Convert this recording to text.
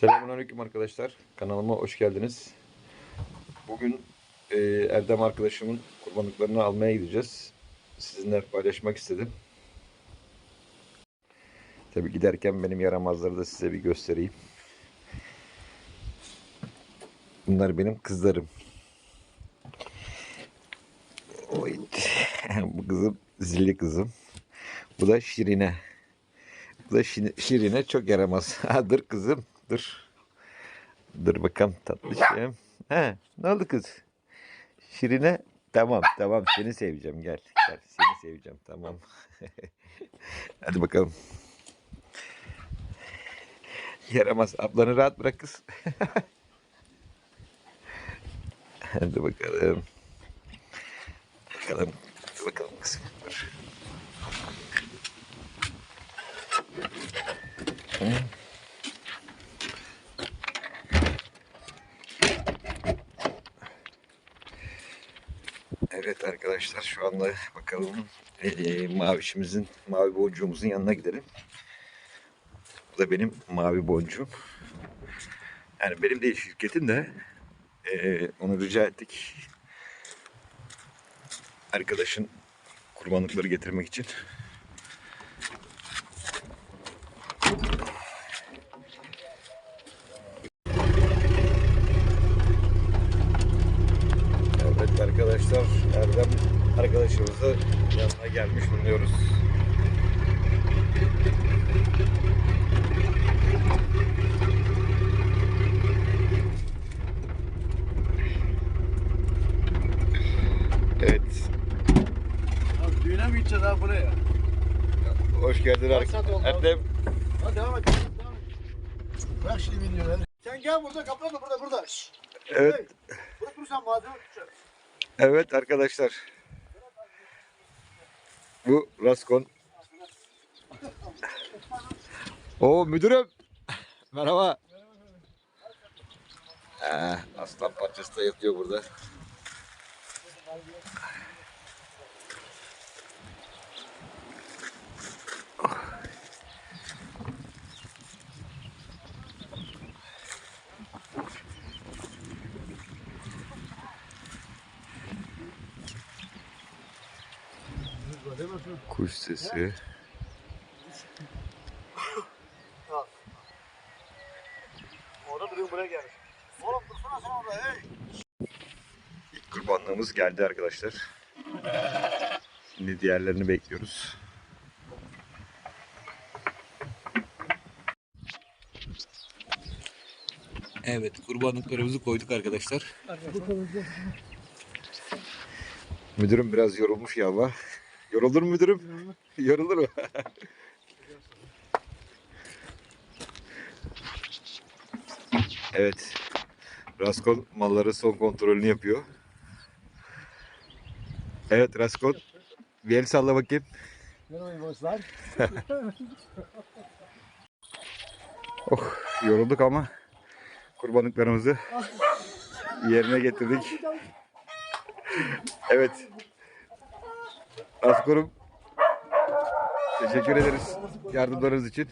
Selamünaleyküm arkadaşlar. Kanalıma hoş geldiniz. Bugün e, Erdem arkadaşımın kurbanlıklarını almaya gideceğiz. Sizinle paylaşmak istedim. Tabi giderken benim yaramazları da size bir göstereyim. Bunlar benim kızlarım. Oy. Bu kızım zilli kızım. Bu da Şirine. Bu da Şi- Şirine çok yaramaz. Ha, dur kızım dur. Dur bakalım tatlışım. He, ne oldu kız? Şirine tamam tamam seni seveceğim gel. Gel seni seveceğim tamam. Hadi bakalım. Yaramaz. Ablanı rahat bırak kız. Hadi bakalım. Bakalım. Hadi bakalım kızım. Dur. Evet arkadaşlar şu anda bakalım eee mavişimizin, mavi boncuğumuzun yanına gidelim. Bu da benim mavi boncuğum. Yani benim değil şirketin de eee, onu rica ettik. Arkadaşın kurbanlıkları getirmek için. Evet arkadaşlar Erdem arkadaşımızı yanına gelmiş bulunuyoruz. Evet. Abi düğüne mi gideceğiz abi buraya? Hoş geldin oldu? Erdem. Hadi devam et. Devam et. Bırak şimdi videoları. Sen gel burada kaplan da burada burada. Evet. Hey, Burada durursan malzeme tutacağız. Evet arkadaşlar. Bu Raskon. O müdürüm. Merhaba. Ee, aslan parçası da yatıyor burada. Kuş sesi. Orada duruyor buraya gelmiş. Oğlum dursana sen orada hey. İlk kurbanlığımız geldi arkadaşlar. Şimdi diğerlerini bekliyoruz. Evet kurbanlıklarımızı koyduk arkadaşlar. Müdürüm biraz yorulmuş ya ama. Yorulur mu müdürüm? Yorulur mu? evet. Raskon malların son kontrolünü yapıyor. Evet Raskon. Bir el salla bakayım. Boşlar? Oh yorulduk ama kurbanlıklarımızı yerine getirdik. Evet. Raskon'um teşekkür ederiz yardımlarınız için.